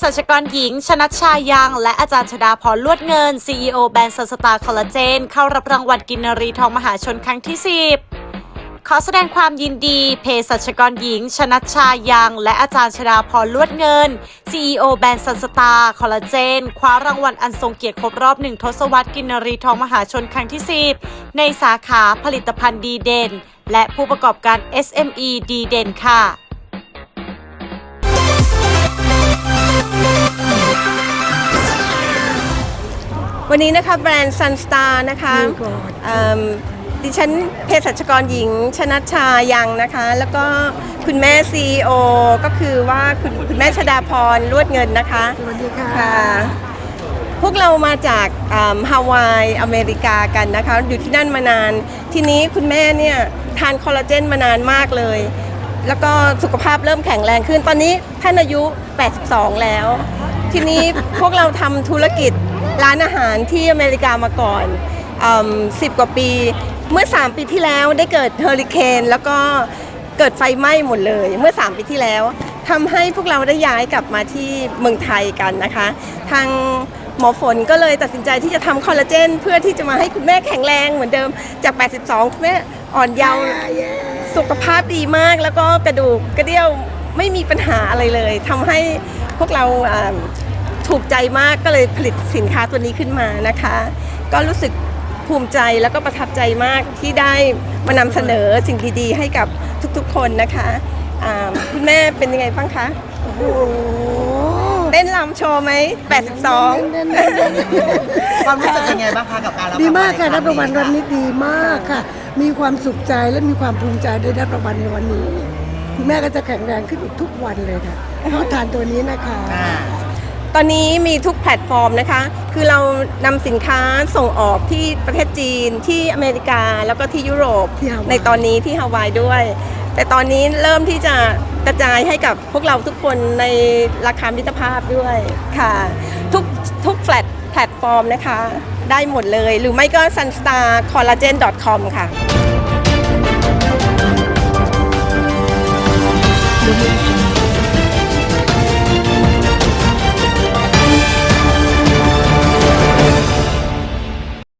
สัชกรหญิง ชนัชชายังและอาจารย์ชดาพรลวดเงิน CEO แบรนด์ซันสตาร์คอลลาเจน เข้ารับรางวัลกินนรีทองมหาชนครั้งที่ 10 ขอแสดงความยินดีเภสัชกรหญิง ชนัชชายังและอาจารย์ชดาพรลวดเงิน CEO แบรนด์ซันสตาร์คอลลาเจน คว้ารางวัลอันทรงเกียรติครบรอบหนึ่งทศวรรษกินนรีทองมหาชนครั้งที่ 10 ในสาขาผลิตภัณฑ์ดีเด่น และผู้ประกอบการ SME ดีเด่นค่ะ วันนี้นะคะแบรนด์ Sunstar นะคะเอิ่มดิฉันเภสัชกรหญิง ชนัชชายังนะคะ แล้วก็คุณแม่ CEO ก็คือว่าคุณคุณแม่ชดาพรลวดเงินนะคะสวัสดีค่ะ ค่ะพวกเรามาจากฮาวายอเมริกากันนะคะ อยู่ที่นั่นมานาน ทีนี้คุณแม่เนี่ยทานคอลลาเจนมานานมากเลย แล้วก็สุขภาพเริ่มแข็งแรงขึ้น ตอนนี้ท่านอายุ 82 แล้ว ทีนี้พวกเราทำธุรกิจร้านอาหารที่อเมริกามาก่อนสิบกว่าปี เมื่อ 3 ปีที่แล้วได้เกิดเฮอริเคนแล้วก็เกิดไฟไหม้หมดเลย เมื่อ 3 ปีที่แล้วทำให้พวกเราได้ย้ายกลับมาที่เมืองไทยกันนะคะ ทางหมอฝนก็เลยตัดสินใจที่จะทำคอลลาเจน เพื่อที่จะมาให้คุณแม่แข็งแรงเหมือนเดิมจาก 82 คุณแม่อ่อนเยาว์สุขภาพดีมาก แล้วก็กระดูกกระเดี่ยวไม่มีปัญหาอะไรเลยทำให้พ วกเราอ่าถูกใจมากก็เลยผลิตสินค้าตัวนี้ขึ้นมานะคะ ก็รู้สึกภูมิใจแล้วก็ประทับใจมากที่ได้มานำเสนอสิ่งดีๆให้กับทุกๆคนนะคะอ่าคุณแม่เป็นยังไงบ้างคะโอ้โหเต้นรำโชว์ไหม 82 ความรู้สึกเป็นไงบ้างคะกับการรับดีมากค่ะงวัลรับรางวัลวันนี้ดีมากค่ะ มีความสุขใจและมีความภูมิใจได้รับรางวัลในวันนี้ คุณแม่ก็จะแข็งแรงขึ้นอีกทุกวันเลยค่ะเพราะทานตัวนี้นะคะ อ่า ตอนนี้มีทุกแพลตฟอร์มนะคะ คือเรานำสินค้าส่งออกที่ประเทศจีน ที่อเมริกา แล้วก็ที่ยุโรป ที่ฮาวาย ในตอนนี้ที่ฮาวายด้วย แต่ตอนนี้เริ่มที่จะกระจายให้กับพวกเราทุกคนในราคามิตรภาพด้วยค่ะ ทุกทุกแฟลตแพลตฟอร์มนะคะ ได้หมดเลย หรือไม่ก็ sunstarcollagen.com ค่ะ You.